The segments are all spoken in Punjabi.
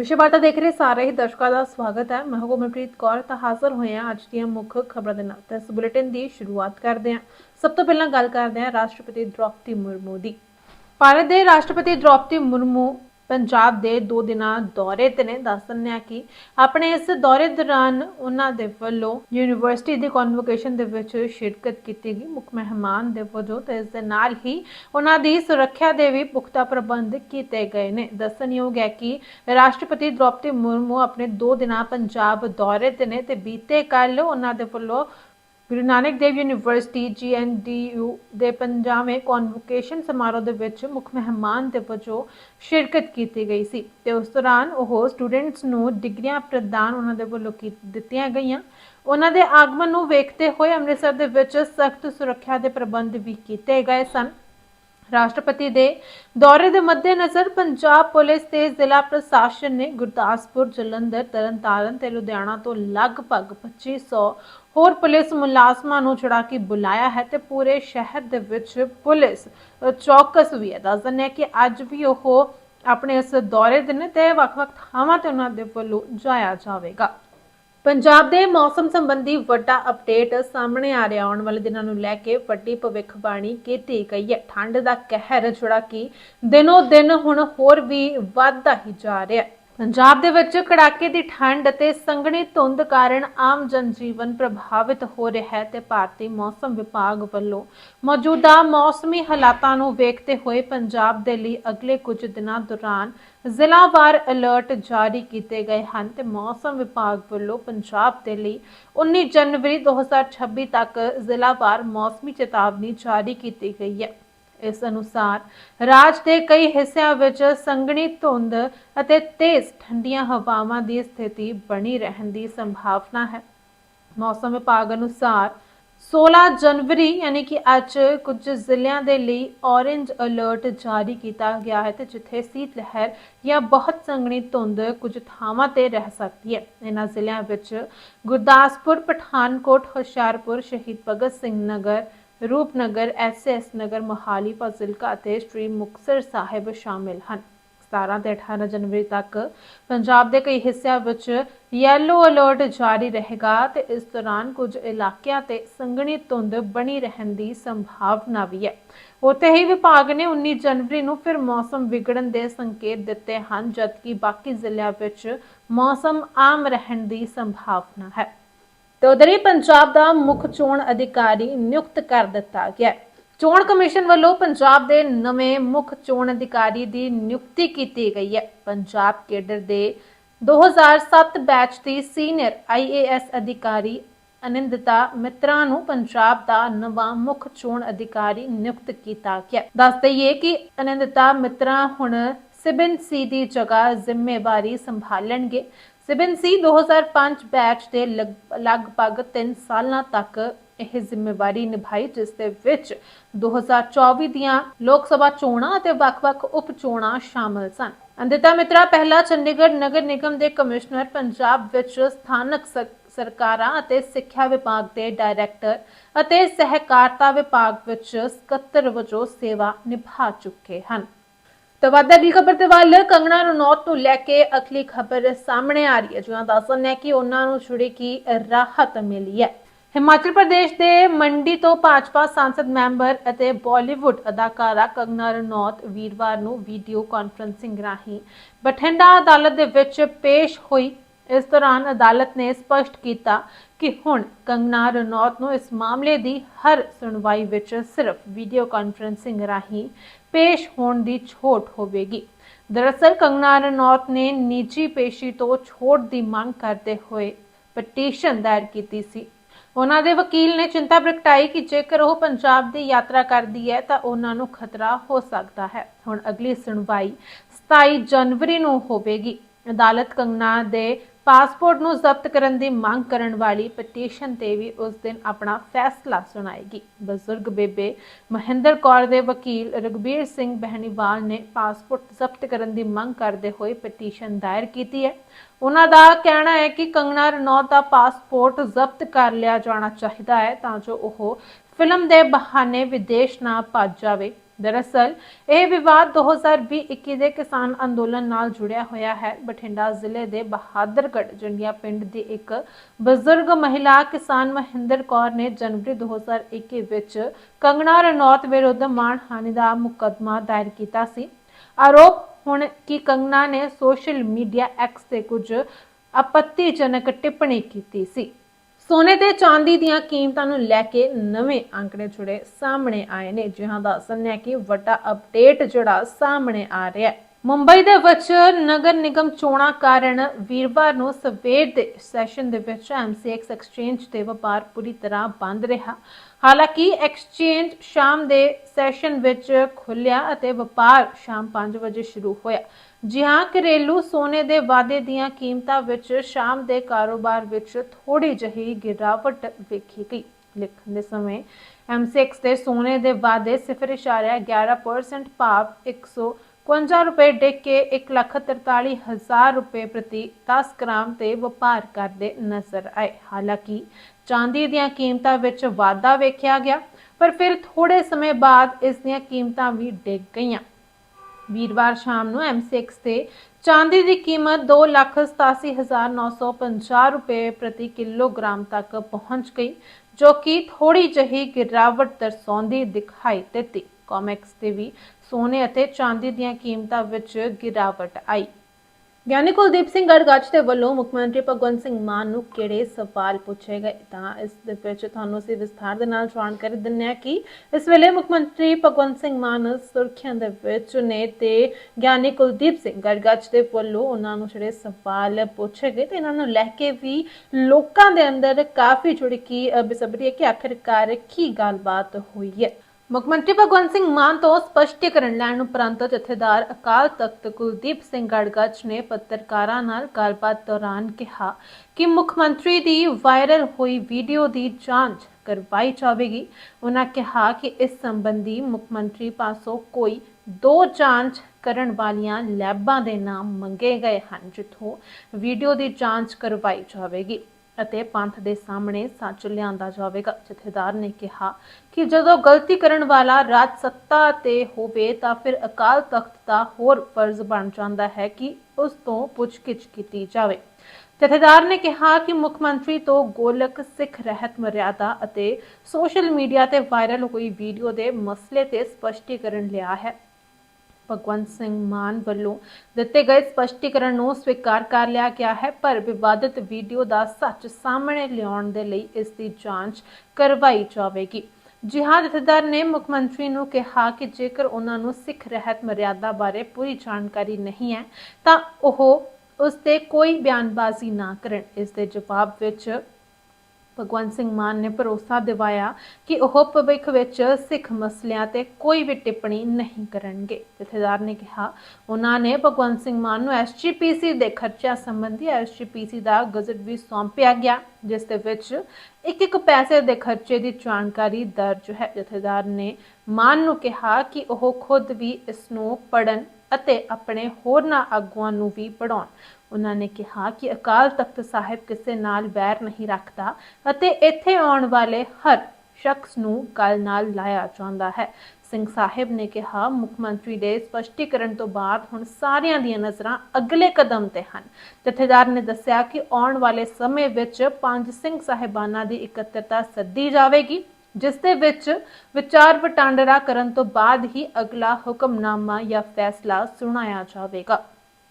ਵਿਸ਼ੇ ਵਾਰਤਾ ਦੇਖ ਰਹੇ ਸਾਰੇ ਹੀ ਦਰਸ਼ਕਾਂ ਦਾ ਸਵਾਗਤ ਹੈ। ਮੈਂ ਹਕੂਮਤਪ੍ਰੀਤ ਕੌਰ, ਤਾਂ ਹਾਜ਼ਰ ਹੋਏ ਹਾਂ ਅੱਜ ਦੀਆਂ ਮੁੱਖ ਖਬਰਾਂ ਦੇ ਨਾਲ। ਤਾਂ ਇਸ ਬੁਲੇਟਿਨ ਦੀ ਸ਼ੁਰੂਆਤ ਕਰਦੇ ਹਾਂ। ਸਭ ਤੋਂ ਪਹਿਲਾਂ ਗੱਲ ਕਰਦੇ ਹਾਂ ਰਾਸ਼ਟਰਪਤੀ ਦ੍ਰੋਪਦੀ ਮੁਰਮੂ ਦੀ। ਭਾਰਤ ਦੇ ਰਾਸ਼ਟਰਪਤੀ ਦ੍ਰੋਪਦੀ ਮੁਰਮੂ ਪੰਜਾਬ ਦੇ ਦੋ ਦਿਨਾਂ ਦੌਰੇ ਤੇ ਨੇ। ਦੱਸ ਦਿੰਦੇ ਹਾਂ ਕਿ ਆਪਣੇ ਇਸ ਦੌਰੇ ਦੌਰਾਨ ਉਹਨਾਂ ਦੇ ਵੱਲੋਂ ਯੂਨੀਵਰਸਿਟੀ ਦੀ ਕਨਵੋਕੇਸ਼ਨ ਦੇ ਵਿੱਚ ਸ਼ਿਰਕਤ ਕੀਤੀ ਗਈ। ਮੁੱਖ ਮਹਿਮਾਨ ਦੇ ਵਜੋਂ ਤੇ ਇਸ ਦੇ ਨਾਲ ਹੀ ਉਹਨਾਂ ਦੀ ਸੁਰੱਖਿਆ ਦੇ ਵੀ ਪੁਖਤਾ ਪ੍ਰਬੰਧ ਕੀਤੇ ਗਏ ਨੇ। ਦੱਸਣਯੋਗ ਹੈ ਕਿ ਰਾਸ਼ਟਰਪਤੀ ਦ੍ਰੋਪਦੀ ਮੁਰਮੂ ਆਪਣੇ ਦੋ ਦਿਨਾਂ ਪੰਜਾਬ ਦੌਰੇ ਤੇ ਨੇ ਤੇ ਬੀਤੇ ਕੱਲ ਉਹਨਾਂ ਦੇ ਵੱਲੋਂ ਗੁਰੂ ਨਾਨਕ ਦੇਵ ਯੂਨੀਵਰਸਿਟੀ ਜੀਐਨਡੀਯੂ ਦੇ ਪੰਜਾਵੇਂ ਕਨਵੋਕੇਸ਼ਨ ਸਮਾਰੋਹ ਦੇ ਵਿੱਚ ਮੁੱਖ ਮਹਿਮਾਨ ਦੇ ਵਜੋਂ ਸ਼ਿਰਕਤ ਕੀਤੀ ਗਈ ਸੀ ਤੇ ਉਸ ਦੌਰਾਨ ਉਹ ਸਟੂਡੈਂਟਸ ਨੂੰ ਡਿਗਰੀਆਂ ਪ੍ਰਦਾਨ ਉਹਨਾਂ ਦੇ ਵੱਲੋਂ ਕੀ ਦਿੱਤੀਆਂ ਗਈਆਂ। ਉਹਨਾਂ ਦੇ ਆਗਮਨ ਨੂੰ ਵੇਖਦੇ ਹੋਏ ਅੰਮ੍ਰਿਤਸਰ ਦੇ ਵਿੱਚ ਸਖਤ ਸੁਰੱਖਿਆ ਦੇ ਪ੍ਰਬੰਧ ਵੀ ਕੀਤੇ ਗਏ ਸਨ। ਰਾਸ਼ਟਰਪਤੀ ਦੇ ਦੌਰੇ ਦੇ ਮੱਦੇਨਜ਼ਰ ਪੰਜਾਬ ਪੁਲਿਸ ਤੇ ਜ਼ਿਲ੍ਹਾ ਪ੍ਰਸ਼ਾਸਨ ਨੇ ਗੁਰਦਾਸਪੁਰ, ਜਲੰਧਰ, ਤਰਨਤਾਰਨ ਤੇ ਲੁਧਿਆਣਾ ਤੋਂ ਲਗਭਗ 2500 ਹੋਰ ਪੁਲਿਸ ਮੁਲਾਜ਼ਮਾਂ ਨੂੰ ਛੁਡਾ ਕੇ ਬੁਲਾਇਆ ਹੈ ਤੇ ਪੂਰੇ ਸ਼ਹਿਰ ਦੇ ਵਿੱਚ ਪੁਲਿਸ ਚੌਕਸ ਵੀ ਹੈ। ਦੱਸ ਦਿੰਦੇ ਹਾਂ ਕਿ ਅੱਜ ਵੀ ਉਹ ਆਪਣੇ ਇਸ ਦੌਰੇ ਦੇ ਨੇ ਤੇ ਵੱਖ-ਵੱਖ ਥਾਵਾਂ ਤੇ ਉਹਨਾਂ ਦੇ ਵੱਲੋਂ ਜਾਇਆ ਜਾਵੇਗਾ। ਪੰਜਾਬ ਦੇ ਮੌਸਮ ਸੰਬੰਧੀ ਵੱਡਾ ਅਪਡੇਟ ਸਾਹਮਣੇ ਆ ਰਿਹਾ। ਆਉਣ ਵਾਲੇ ਦਿਨਾਂ ਨੂੰ ਲੈ ਕੇ ਵੱਡੀ ਭਵਿੱਖਬਾਣੀ ਕੀਤੀ ਗਈ ਹੈ। ਠੰਡ ਦਾ ਕਹਿਰ ਜਿਹੜਾ ਕਿ ਦਿਨੋ ਦਿਨ ਹੁਣ ਹੋਰ ਵੀ ਵੱਧਦਾ ਹੀ ਜਾ ਰਿਹਾ। ਹੈ ਪੰਜਾਬ ਦੇ ਵਿੱਚ ਕੜਾਕੇ ਦੀ ਠੰਡ ਅਤੇ ਸੰਘਣੀ ਧੁੰਦ ਕਾਰਨ ਆਮ ਜਨਜੀਵਨ ਪ੍ਰਭਾਵਿਤ ਹੋ ਰਿਹਾ ਹੈ ਤੇ ਭਾਰਤੀ ਮੌਸਮ ਵਿਭਾਗ ਵੱਲੋਂ ਮੌਜੂਦਾ ਮੌਸਮੀ ਹਾਲਾਤਾਂ ਨੂੰ ਵੇਖਦੇ ਹੋਏ ਪੰਜਾਬ ਦੇ ਲਈ ਅਗਲੇ ਕੁਝ ਦਿਨਾਂ ਦੌਰਾਨ ਜ਼ਿਲ੍ਹਾਵਾਰ ਅਲਰਟ ਜਾਰੀ ਕੀਤੇ ਗਏ ਹਨ ਤੇ ਮੌਸਮ ਵਿਭਾਗ ਵੱਲੋਂ ਪੰਜਾਬ ਦੇ ਲਈ 19 ਜਨਵਰੀ 2026 ਤੱਕ ਜ਼ਿਲ੍ਹਾਵਾਰ ਮੌਸਮੀ ਚੇਤਾਵਨੀ ਜਾਰੀ ਕੀਤੀ ਗਈ ਹੈ। ਇਸ ਅਨੁਸਾਰ, ਰਾਜ ਦੇ ਕਈ ਹਿੱਸਿਆਂ ਵਿੱਚ ਸੰਘਣੀ ਧੁੰਦ ਅਤੇ ਤੇਜ਼ ਠੰਡੀਆਂ ਹਵਾਵਾਂ ਦੀ ਸਥਿਤੀ ਬਣੀ ਰਹਿਣ ਦੀ ਸੰਭਾਵਨਾ ਹੈ। ਮੌਸਮ ਵਿਭਾਗ ਅਨੁਸਾਰ 16 ਜਨਵਰੀ ਯਾਨੀ ਕਿ ਅੱਜ ਕੁਝ ਜ਼ਿਲ੍ਹਿਆਂ ਦੇ ਲਈ ਔਰੇਂਜ ਅਲਰਟ ਜਾਰੀ ਕੀਤਾ ਗਿਆ ਹੈ ਤੇ ਜਿੱਥੇ ਸੀਤ ਲਹਿਰ ਜਾਂ ਬਹੁਤ ਸੰਘਣੀ ਧੁੰਦ ਕੁਝ ਥਾਵਾਂ ਤੇ ਰਹਿ ਸਕਦੀ ਹੈ। ਇਹਨਾਂ ਜ਼ਿਲ੍ਹਿਆਂ ਵਿੱਚ ਗੁਰਦਾਸਪੁਰ, ਪਠਾਨਕੋਟ, ਹੁਸ਼ਿਆਰਪੁਰ, ਸ਼ਹੀਦ ਭਗਤ ਸਿੰਘ ਨਗਰ ਰੂਪਨਗਰ ਐਸਐਸ ਨਗਰ, ਮੋਹਾਲੀ, ਫਾਜ਼ਿਲਕਾ ਅਤੇ ਸ੍ਰੀ ਮੁਕਤਸਰ ਸਾਹਿਬ ਸ਼ਾਮਿਲ ਹਨ। 17 ਤੇ 18 ਜਨਵਰੀ ਤੱਕ ਪੰਜਾਬ ਦੇ ਕਈ ਹਿੱਸਿਆਂ ਵਿੱਚ ਯੈਲੋ ਅਲਰਟ ਜਾਰੀ ਰਹੇਗਾ ਤੇ ਇਸ ਦੌਰਾਨ ਕੁਝ ਇਲਾਕਿਆਂ ਤੇ ਸੰਘਣੀ ਧੁੰਦ ਬਣੀ ਰਹਿਣ ਦੀ ਸੰਭਾਵਨਾ ਵੀ ਹੈ। ਉੱਥੇ ਹੀ ਵਿਭਾਗ ਨੇ 19 ਜਨਵਰੀ ਨੂੰ ਫਿਰ ਮੌਸਮ ਵਿਗੜਨ ਦੇ ਸੰਕੇਤ ਦਿੱਤੇ ਹਨ, ਜਦਕਿ ਬਾਕੀ ਜ਼ਿਲ੍ਹਿਆਂ ਵਿੱਚ ਮੌਸਮ ਆਮ ਰਹਿਣ ਦੀ ਸੰਭਾਵਨਾ ਹੈ। ਤੇ ਉਧਰ ਹੀ ਪੰਜਾਬ ਦਾ ਮੁੱਖ ਚੋਣ ਅਧਿਕਾਰੀ ਨਿਯੁਕਤ ਕਰ ਦਿੱਤਾ ਗਿਆ ਹੈ। ਚੋਣ ਕਮਿਸ਼ਨ ਵੱਲੋਂ ਪੰਜਾਬ ਦੇ ਨਵੇਂ ਮੁੱਖ ਚੋਣ ਅਧਿਕਾਰੀ ਦੀ ਨਿਯੁਕਤੀ ਕੀਤੀ ਗਈ ਹੈ। ਪੰਜਾਬ ਕੇਡਰ ਦੇ 2007 ਬੈਚ ਦੀ ਸੀਨੀਅਰ ਆਈਏਐਸ ਅਧਿਕਾਰੀ ਅਨੰਦਤਾ ਮਿੱਤਰਾ ਨੂੰ ਪੰਜਾਬ ਦਾ ਨਵਾਂ ਮੁੱਖ ਚੋਣ ਅਧਿਕਾਰੀ ਨਿਯੁਕਤ ਕੀਤਾ ਗਿਆ ਦੱਸ ਦਈਏ ਕਿ ਅਨੰਦਤਾ ਮਿੱਤਰਾ ਹੁਣ ਸਿਬਨ ਸੀ ਦੀ ਜਗ੍ਹਾ ਜ਼ਿੰਮੇਵਾਰੀ ਸੰਭਾਲਣਗੇ। ਸਿਬਨ ਸੀ 2005 ਬੈਚ ਦੇ ਲਗਭਗ 3 ਸਾਲਾਂ ਤੱਕ ਇਹ ਜ਼ਿੰਮੇਵਾਰੀ ਨਿਭਾਈ, ਜਿਸ ਦੇ ਵਿੱਚ 2024 ਦੀਆਂ ਲੋਕ ਸਭਾ ਚੋਣਾਂ ਅਤੇ ਵੱਖ-ਵੱਖ ਉਪ ਚੋਣਾਂ ਸ਼ਾਮਲ ਸਨ। ਅੰਦਿਤਾ ਮਿਤਰਾ ਪਹਿਲਾ ਚੰਡੀਗੜ੍ਹ ਨਗਰ ਨਿਗਮ ਦੇ ਕਮਿਸ਼ਨਰ, ਪੰਜਾਬ ਵਿੱਚ ਸਥਾਨਕ ਸਰਕਾਰਾਂ ਅਤੇ ਸਿੱਖਿਆ ਵਿਭਾਗ ਦੇ ਡਾਇਰੈਕਟਰ ਅਤੇ ਸਹਿਕਾਰਤਾ ਵਿਭਾਗ ਵਿੱਚ ਸਕੱਤਰ ਵਜੋਂ ਸੇਵਾ ਨਿਭਾ ਚੁੱਕੇ ਹਨ। ਤਾਂ ਵੱਧ ਅਗਲੀ ਖਬਰ ਤੇ ਵੱਲ ਕੰਗਣਾ ਰਣੌਤ ਨੂੰ ਲੈ ਕੇ ਅਗਲੀ ਖਬਰ ਸਾਹਮਣੇ ਆ ਰਹੀ ਹੈ। ਜਿਵੇਂ ਦੱਸਣ ਹੈ ਕਿ ਉਹਨਾਂ ਨੂੰ ਛੁੜੀ ਕੀ ਰਾਹਤ ਮਿਲੀ ਹੈ। ਹਿਮਾਚਲ ਪ੍ਰਦੇਸ਼ ਦੇ ਮੰਡੀ ਤੋਂ ਭਾਜਪਾ ਸੰਸਦ ਮੈਂਬਰ ਅਤੇ ਬਾਲੀਵੁੱਡ ਅਦਾਕਾਰਾ ਕੰਗਨਾ ਰਣੌਤ ਵੀਰਵਾਰ ਨੂੰ ਵੀਡੀਓ ਕਾਨਫਰੰਸਿੰਗ ਰਾਹੀਂ ਬਠਿੰਡਾ ਅਦਾਲਤ ਦੇ ਵਿੱਚ ਪੇਸ਼ ਹੋਈ। ਇਸ ਦੌਰਾਨ ਅਦਾਲਤ ਨੇ ਸਪਸ਼ਟ ਕੀਤਾ ਕਿ ਹੁਣ ਕੰਗਨਾ ਰਣੌਤ ਨੂੰ ਇਸ ਮਾਮਲੇ ਦੀ ਹਰ ਸੁਣਵਾਈ ਵਿੱਚ ਸਿਰਫ ਵੀਡੀਓ ਕਾਨਫਰੰਸਿੰਗ ਰਾਹੀਂ ਪੇਸ਼ ਹੋਣ ਦੀ ਛੋਟ ਹੋਵੇਗੀ। ਦਰਅਸਲ ਕੰਗਨਾ ਰਣੌਤ ਨੇ ਨਿੱਜੀ ਪੇਸ਼ੀ ਤੋਂ ਛੋਟ ਦੀ ਮੰਗ ਕਰਦੇ ਹੋਏ ਪਟੀਸ਼ਨ ਦਾਇਰ ਕੀਤੀ ਸੀ। ਉਹਨਾਂ ਦੇ ਵਕੀਲ ਨੇ ਚਿੰਤਾ ਪ੍ਰਗਟਾਈ ਕਿ ਜੇਕਰ ਉਹ ਪੰਜਾਬ ਦੀ ਯਾਤਰਾ ਕਰਦੀ ਹੈ ਤਾਂ ਉਹਨਾਂ ਨੂੰ ਖਤਰਾ ਹੋ ਸਕਦਾ ਹੈ। ਹੁਣ ਅਗਲੀ ਸੁਣਵਾਈ 27 ਜਨਵਰੀ ਨੂੰ ਹੋਵੇਗੀ। ਅਦਾਲਤ ਕੰਗਨਾ ਦੇ ਪਾਸਪੋਰਟ ਨੂੰ ਜ਼ਬਤ ਕਰਨ ਦੀ ਮੰਗ ਕਰਨ ਵਾਲੀ ਪਟੀਸ਼ਨ ਤੇ ਵੀ ਉਸ ਦਿਨ ਆਪਣਾ ਫੈਸਲਾ ਸੁਣਾਏਗੀ। ਬਜ਼ੁਰਗ ਬੇਬੇ ਮਹਿੰਦਰ ਕੌਰ ਦੇ ਵਕੀਲ ਰਗਬੀਰ ਸਿੰਘ ਬਹਿਨੀਵਾਲ ਨੇ ਪਾਸਪੋਰਟ ਜ਼ਬਤ ਕਰਨ ਦੀ ਮੰਗ ਕਰਦੇ ਹੋਏ ਪਟੀਸ਼ਨ ਦਾਇਰ ਕੀਤੀ ਹੈ। ਉਹਨਾਂ ਦਾ ਕਹਿਣਾ ਹੈ ਕਿ ਕੰਗਣਾ ਰਣੌਤ ਦਾ ਪਾਸਪੋਰਟ ਜ਼ਬਤ ਕਰ ਲਿਆ ਜਾਣਾ ਚਾਹੀਦਾ ਹੈ ਤਾਂ ਜੋ ਉਹ ਫਿਲਮ ਦੇ ਬਹਾਨੇ ਵਿਦੇਸ਼ ਨਾ ਭੱਜ ਜਾਵੇ। ਦਰਅਸਲ, ਇਹ ਵਿਵਾਦ 2020-21 ਦੇ ਕਿਸਾਨ ਅੰਦੋਲਨ ਨਾਲ ਜੁੜਿਆ ਹੋਇਆ ਹੈ। ਬਠਿੰਡਾ ਜ਼ਿਲ੍ਹੇ ਦੇ ਬਹਾਦਰਗੜ੍ਹ ਜੰਡਿਆ ਪਿੰਡ ਦੀ ਇੱਕ ਬਜ਼ੁਰਗ ਮਹਿਲਾ ਕਿਸਾਨ ਮਹਿੰਦਰ ਕੌਰ ਨੇ ਜਨਵਰੀ 2021 ਵਿੱਚ ਕੰਗਣਾ ਰਣੌਤ ਵਿਰੁੱਧ ਮਾਣਹਾਨੀ ਦਾ ਮੁਕੱਦਮਾ ਦਾਇਰ ਕੀਤਾ ਸੀ। ਆਰੋਪ ਹੁਣ ਕਿ ਕੰਗਣਾ ਨੇ ਸੋਸ਼ਲ ਮੀਡੀਆ ਐਕਸ ਤੇ ਕੁਝ ਆਪੱਤੀਜਨਕ ਟਿੱਪਣੀ ਕੀਤੀ ਸੀ। ਸੋਨੇ ਤੇ ਚਾਂਦੀ ਦੀਆਂ ਕੀਮਤਾਂ ਨੂੰ ਲੈ ਕੇ ਨਵੇਂ ਅੰਕੜੇ ਜੁੜੇ ਸਾਹਮਣੇ ਆਏ ਨੇ, ਜਿਹਾਂ ਦਾ ਸੰਨਿਆ ਕਿ ਵੱਡਾ ਅਪਡੇਟ ਜਿਹੜਾ ਸਾਹਮਣੇ ਆ ਰਿਹਾ ਹੈ। ਮੁੰਬਈ ਦੇ ਵਿੱਚ ਨਗਰ ਨਿਗਮ ਚੋਣਾਂ ਕਾਰਨ ਵੀਰਵਾਰ ਨੂੰ ਸਵੇਰ ਦੇ ਸੈਸ਼ਨ ਦੇ ਵਿੱਚ ਐਮਸੀਐਕਸ ਐਕਸਚੇਂਜ ਤੇ ਵਪਾਰ ਪੂਰੀ ਤਰ੍ਹਾਂ ਬੰਦ ਰਿਹਾ। ਹਾਲਾਂਕਿ ਐਕਸਚੇਂਜ ਸ਼ਾਮ ਦੇ ਸੈਸ਼ਨ ਵਿੱਚ ਖੁੱਲਿਆ ਅਤੇ ਵਪਾਰ ਸ਼ਾਮ 5 ਵਜੇ ਸ਼ੁਰੂ ਹੋਇਆ। ਜੀ ਹਾਂ, ਘਰੇਲੂ ਸੋਨੇ ਦੇ ਵਾਧੇ ਦੀਆਂ ਕੀਮਤਾਂ ਵਿੱਚ ਸ਼ਾਮ ਦੇ ਕਾਰੋਬਾਰ ਵਿੱਚ ਥੋੜੀ ਜਿਹੀ ਗਿਰਾਵਟ ਵੇਖੀ ਗਈ। ਲਿਖਣ ਦੇ ਸਮੇਂ ਐਮਸੀਐਕਸ ਦੇ ਸੋਨੇ ਦੇ ਵਾਧੇ 0.11% ਭਾਵ 151 ਰੁਪਏ ਡਿੱਗ ਕੇ 143000 ਰੁਪਏ ਪ੍ਰਤੀ 10 ਗ੍ਰਾਮ ਤੇ ਵਪਾਰ ਕਰਦੇ ਨਜ਼ਰ ਆਏ। ਹਾਲਾਂਕਿ ਚਾਂਦੀ ਦੀਆਂ ਕੀਮਤਾਂ ਵਿੱਚ ਵਾਧਾ ਵੇਖਿਆ ਗਿਆ, ਪਰ ਫਿਰ ਥੋੜੇ ਸਮੇਂ ਬਾਅਦ ਇਸ ਦੀਆਂ ਕੀਮਤਾਂ ਵੀ ਡਿੱਗ ਗਈਆਂ। ਵੀਰਵਾਰ ਸ਼ਾਮ ਨੂੰ ਐਮਸੀਐਕਸ ਤੇ ਚਾਂਦੀ ਦੀ ਕੀਮਤ 287950 ਰੁਪਏ ਪ੍ਰਤੀ ਕਿਲੋਗ੍ਰਾਮ ਤੱਕ ਪਹੁੰਚ ਗਈ, ਜੋ ਕਿ ਥੋੜੀ ਜਿਹੀ ਗਿਰਾਵਟ ਦਰਸਾਉਂਦੀ ਦਿਖਾਈ ਦਿੱਤੀ। ਕਾਮੈਕਸ ਤੇ ਵੀ ਸੋਨੇ ਅਤੇ ਚਾਂਦੀ ਦੀਆਂ ਕੀਮਤਾਂ ਵਿੱਚ ਗਿਰਾਵਟ ਆਈ। ਗਿਆਨੀ ਕੁਲਦੀਪ ਸਿੰਘ ਗੜਗੱਜ ਦੇ ਵੱਲੋਂ ਮੁੱਖ ਮੰਤਰੀ ਭਗਵੰਤ ਸਿੰਘ ਮਾਨ ਨੂੰ ਕਿਹੜੇ ਸਵਾਲ ਪੁੱਛੇ ਗਏ? ਤਾਂ ਇਸ ਦੇ ਵਿੱਚ ਤੁਹਾਨੂੰ ਅਸੀਂ ਵਿਸਥਾਰ ਦੇ ਨਾਲ ਜਾਣਕਾਰੀ ਦਿੰਦੇ ਹਾਂ ਕਿ ਇਸ ਵੇਲੇ ਮੁੱਖ ਮੰਤਰੀ ਭਗਵੰਤ ਸਿੰਘ ਮਾਨ ਸੁਰਖੀਆਂ ਦੇ ਵਿੱਚ ਨੇ ਤੇ ਗਿਆਨੀ ਕੁਲਦੀਪ ਸਿੰਘ ਗੜਗੱਜ ਦੇ ਵੱਲੋਂ ਉਹਨਾਂ ਨੂੰ ਜਿਹੜੇ ਸਵਾਲ ਪੁੱਛੇ ਗਏ ਤੇ ਇਹਨਾਂ ਨੂੰ ਲੈ ਕੇ ਵੀ ਲੋਕਾਂ ਦੇ ਅੰਦਰ ਕਾਫੀ ਜਿਹੜੀ ਕਿ ਬੇਸਬਰੀ ਹੈ ਕਿ ਆਖਿਰਕਾਰ ਕੀ ਗੱਲਬਾਤ ਹੋਈ ਹੈ। ਮੁੱਖ ਮੰਤਰੀ ਭਗਵੰਤ ਸਿੰਘ ਮਾਨ ਤੋਂ ਸਪਸ਼ਟੀਕਰਨ ਲੈਣ ਉਪਰੰਤ ਜਥੇਦਾਰ ਅਕਾਲ ਤਖਤ ਕੁਲਦੀਪ ਸਿੰਘ ਗੜਗੱਜ ਨੇ ਪੱਤਰਕਾਰਾਂ ਨਾਲ ਗੱਲਬਾਤ ਦੌਰਾਨ ਕਿਹਾ ਕਿ ਮੁੱਖ ਮੰਤਰੀ ਦੀ ਵਾਇਰਲ ਹੋਈ ਵੀਡੀਓ ਦੀ ਜਾਂਚ ਕਰਵਾਈ ਜਾਵੇਗੀ। ਉਹਨਾਂ ਕਿਹਾ ਕਿ ਇਸ ਸੰਬੰਧੀ ਮੁੱਖ ਮੰਤਰੀ ਪਾਸੋਂ ਕੋਈ ਦੋ ਜਾਂਚ ਕਰਨ ਵਾਲੀਆਂ ਲੈਬਾਂ ਦੇ ਨਾਮ ਮੰਗੇ ਗਏ ਹਨ, ਜਿੱਥੋਂ ਵੀਡੀਓ ਦੀ ਜਾਂਚ ਕਰਵਾਈ ਜਾਵੇਗੀ। ਅਤੇ ਪੰਥ ਦੇ ਸਾਹਮਣੇ ਸੱਚ ਲਿਆਂਦਾ ਜਾਵੇਗਾ। ਜਥੇਦਾਰ ਨੇ ਕਿਹਾ ਕਿ ਜਦੋਂ ਗਲਤੀ ਕਰਨ ਵਾਲਾ ਰਾਜ ਸੱਤਾ ਤੇ ਹੋਵੇ ਤਾਂ ਫਿਰ ਅਕਾਲ ਤਖਤ ਦਾ ਹੋਰ ਫਰਜ਼ ਬਣ ਜਾਂਦਾ ਹੈ ਕਿ ਉਸ ਤੋਂ ਪੁੱਛਗਿੱਛ ਕੀਤੀ ਜਾਵੇ। ਜਥੇਦਾਰ ਨੇ ਕਿਹਾ ਕਿ ਮੁੱਖ ਮੰਤਰੀ ਤੋਂ ਗੋਲਕ ਸਿੱਖ ਰਹਿਤ ਮਰਿਆਦਾ ਅਤੇ ਸੋਸ਼ਲ ਮੀਡੀਆ ਤੇ ਵਾਇਰਲ ਹੋਈ ਵੀਡੀਓ ਦੇ ਮਸਲੇ ਤੇ ਸਪਸ਼ਟੀਕਰਨ ਲਿਆ ਹੈ। ਭਗਵੰਤ ਸਿੰਘ ਮਾਨ ਵੱਲੋਂ ਦਿੱਤੇ ਗਏ ਸਪਸ਼ਟੀਕਰਨ ਨੂੰ ਸਵੀਕਾਰ ਕਰ ਲਿਆ ਗਿਆ ਹੈ, ਪਰ ਵਿਵਾਦਿਤ ਵੀਡੀਓ ਦਾ ਸੱਚ ਸਾਹਮਣੇ ਲਿਆਉਣ ਦੇ ਲਈ ਇਸ ਦੀ ਜਾਂਚ ਕਰਵਾਈ ਜਾਵੇਗੀ। ਜਿਹਾਦ ਜਥੇਦਾਰ ਨੇ ਮੁੱਖ ਮੰਤਰੀ ਨੂੰ ਕਿਹਾ ਕਿ ਜੇਕਰ ਉਹਨਾਂ ਨੂੰ ਸਿੱਖ ਰਹਿਤ ਮਰਿਆਦਾ ਬਾਰੇ ਪੂਰੀ ਜਾਣਕਾਰੀ ਨਹੀਂ ਹੈ, ਤਾਂ ਉਹ ਉਸ ਤੇ ਕੋਈ ਬਿਆਨਬਾਜ਼ੀ ਨਾ ਕਰਨ। ਇਸ ਦੇ ਜਵਾਬ ਵਿੱਚ ਭਗਵੰਤ ਸਿੰਘ ਮਾਨ ਨੇ ਭਰੋਸਾ ਦਿਵਾਇਆ ਕਿ ਉਹ ਭਵਿੱਖ ਵਿੱਚ ਸਿੱਖ ਮਸਲਿਆਂ ਤੇ ਕੋਈ ਵੀ ਟਿੱਪਣੀ ਨਹੀਂ ਕਰਨਗੇ। ਜਥੇਦਾਰ ਨੇ ਕਿਹਾ, ਉਹਨਾਂ ਨੇ ਭਗਵੰਤ ਸਿੰਘ ਮਾਨ ਨੂੰ ਐਸਜੀਪੀਸੀ ਦੇ ਖਰਚਿਆਂ ਸੰਬੰਧੀ ਐਸਜੀਪੀਸੀ ਦਾ ਗਜ਼ਟ ਵੀ ਸੌਂਪਿਆ ਗਿਆ, ਜਿਸ ਦੇ ਵਿੱਚ ਇੱਕ ਇੱਕ ਪੈਸੇ ਦੇ ਖਰਚੇ ਦੀ ਜਾਣਕਾਰੀ ਦਰਜ ਹੈ। ਜਥੇਦਾਰ ਨੇ ਮਾਨ ਨੂੰ ਕਿਹਾ ਕਿ ਉਹ ਖੁਦ ਵੀ ਇਸ ਨੂੰ ਪੜਨ ਅਤੇ ਆਪਣੇ ਹੋਰਨਾਂ ਆਗੂਆਂ ਨੂੰ ਵੀ ਪੜਾਉਣ ਉਹਨਾਂ ਨੇ ਕਿਹਾ ਕਿ ਅਕਾਲ ਤਖਤ ਸਾਹਿਬ ਕਿਸੇ ਨਾਲ ਵੈਰ ਨਹੀਂ ਰੱਖਦਾ ਅਤੇ ਇੱਥੇ ਆਉਣ ਵਾਲੇ ਹਰ ਸ਼ਖਸ ਨੂੰ ਗੱਲ ਨਾਲ ਲਾਇਆ ਜਾਂਦਾ ਹੈ। ਸਿੰਘ ਸਾਹਿਬ ਨੇ ਕਿਹਾ, ਮੁੱਖ ਮੰਤਰੀ ਦੇ ਸਪਸ਼ਟੀਕਰਨ ਤੋਂ ਬਾਅਦ ਹੁਣ ਸਾਰਿਆਂ ਦੀਆਂ ਨਜ਼ਰਾਂ ਅਗਲੇ ਕਦਮ ਤੇ ਹਨ। ਜਥੇਦਾਰ ਨੇ ਦੱਸਿਆ ਕਿ ਆਉਣ ਵਾਲੇ ਸਮੇਂ ਵਿੱਚ ਪੰਜ ਸਿੰਘ ਸਾਹਿਬਾਨਾਂ ਦੀ ਇਕੱਤਰਤਾ ਸੱਦੀ ਜਾਵੇਗੀ, ਜਿਸ ਦੇ ਵਿੱਚ ਵਿਚਾਰ ਵਟਾਂਦਰਾ ਕਰਨ ਤੋਂ ਬਾਅਦ ਹੀ ਅਗਲਾ ਹੁਕਮਨਾਮਾ ਜਾਂ ਫੈਸਲਾ ਸੁਣਾਇਆ ਜਾਵੇਗਾ।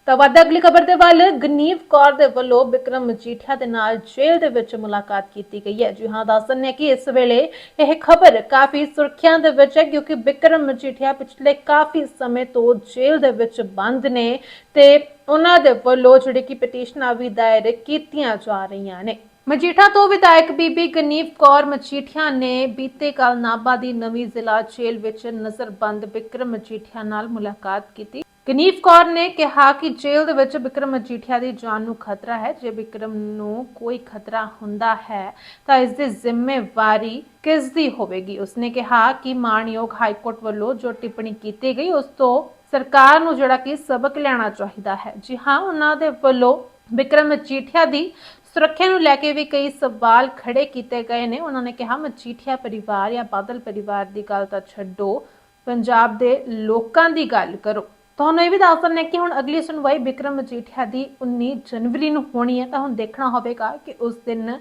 ਤਾਂ ਵੱਧ ਅਗਲੀ ਖਬਰ ਦੇ ਵੱਲ, ਗਨੀਵ ਕੌਰ ਦੇ ਵੱਲੋਂ ਬਿਕਰਮ ਮਜੀਠੀਆ ਦੇ ਨਾਲ ਜੇਲ੍ਹ ਦੇ ਵਿੱਚ ਮੁਲਾਕਾਤ ਕੀਤੀ ਗਈ ਹੈ। ਜੀ ਹਾਂ ਦੱਸਣ ਹੈ ਕਿ ਇਸ ਵੇਲੇ ਇਹ ਖਬਰ ਕਾਫੀ ਸੁਰਖੀਆਂ ਦੇ ਵਿੱਚ ਹੈ, ਕਿਉਂਕਿ ਵਿਕਰਮ ਮਜੀਠੀਆ ਪਿਛਲੇ ਕਾਫੀ ਸਮੇਂ ਤੋਂ ਜੇਲ੍ਹ ਦੇ ਵਿੱਚ ਬੰਦ ਨੇ ਤੇ ਉਹਨਾਂ ਦੇ ਵੱਲੋਂ ਜਿਹੜੀ ਕਿ ਪਟੀਸ਼ਨਾਂ ਵੀ ਦਾਇਰ ਕੀਤੀਆਂ ਜਾ ਰਹੀਆਂ ਨੇ। ਮਜੀਠਾ ਤੋਂ ਵਿਧਾਇਕ ਬੀਬੀ ਗਨੀਵ ਕੌਰ ਮਜੀਠੀਆ ਨੇ ਬੀਤੇ ਕੱਲ ਨਾਭਾ ਦੀ ਨਵੀਂ ਜ਼ਿਲ੍ਹਾ ਜੇਲ੍ਹ ਵਿੱਚ ਨਜ਼ਰਬੰਦ ਬਿਕਰਮ ਮਜੀਠੀਆ ਨਾਲ ਮੁਲਾਕਾਤ ਕੀਤੀ। ਗਨੀਵ ਕੌਰ ਨੇ ਕਿਹਾ ਕਿ ਜੇਲ੍ਹ ਦੇ ਵਿੱਚ ਵਿਕਰਮ ਮਜੀਠੀਆ ਦੀ ਜਾਨ ਨੂੰ ਖਤਰਾ ਹੈ। ਜੇ ਵਿਕਰਮ ਨੂੰ ਕੋਈ ਖਤਰਾ ਹੁੰਦਾ ਹੈ, ਤਾਂ ਇਸ ਦੀ ਜ਼ਿੰਮੇਵਾਰੀ ਕਿਸ ਦੀ ਹੋਵੇਗੀ? ਉਸਨੇ ਕਿਹਾ ਕਿ ਮਾਣਯੋਗ ਹਾਈ ਵੱਲੋਂ ਜੋ ਟਿੱਪਣੀ ਕੀਤੀ ਗਈ, ਉਸ ਤੋਂ ਸਰਕਾਰ ਨੂੰ ਜਿਹੜਾ ਕਿ ਸਬਕ ਲੈਣਾ ਚਾਹੀਦਾ ਹੈ। ਜੀ ਹਾਂ, ਉਹਨਾਂ ਦੇ ਵੱਲੋਂ ਵਿਕਰਮ ਮਜੀਠੀਆ ਦੀ ਸੁਰੱਖਿਆ ਨੂੰ ਲੈ ਕੇ ਵੀ ਕਈ ਸਵਾਲ ਖੜੇ ਕੀਤੇ ਗਏ ਨੇ। ਉਹਨਾਂ ਨੇ ਕਿਹਾ, ਮਜੀਠੀਆ ਪਰਿਵਾਰ ਜਾਂ ਬਾਦਲ ਪਰਿਵਾਰ ਦੀ ਗੱਲ ਤਾਂ ਛੱਡੋ, ਪੰਜਾਬ ਦੇ ਲੋਕਾਂ ਦੀ ਗੱਲ ਕਰੋ। ਤੁਹਾਨੂੰ ਇਹ ਵੀ ਦੱਸ ਦਿੰਦੇ ਹਾਂ ਕਿ ਹੁਣ ਅਗਲੀ ਸੁਣਵਾਈ ਵਿਕਰਮ ਮਜੀਠੀਆ ਦੀ 19 ਜਨਵਰੀ ਨੂੰ ਹੋਣੀ ਹੈ, ਤਾਂ ਹੁਣ ਦੇਖਣਾ ਹੋਵੇਗਾ ਕਿ ਉਸ ਦਿਨ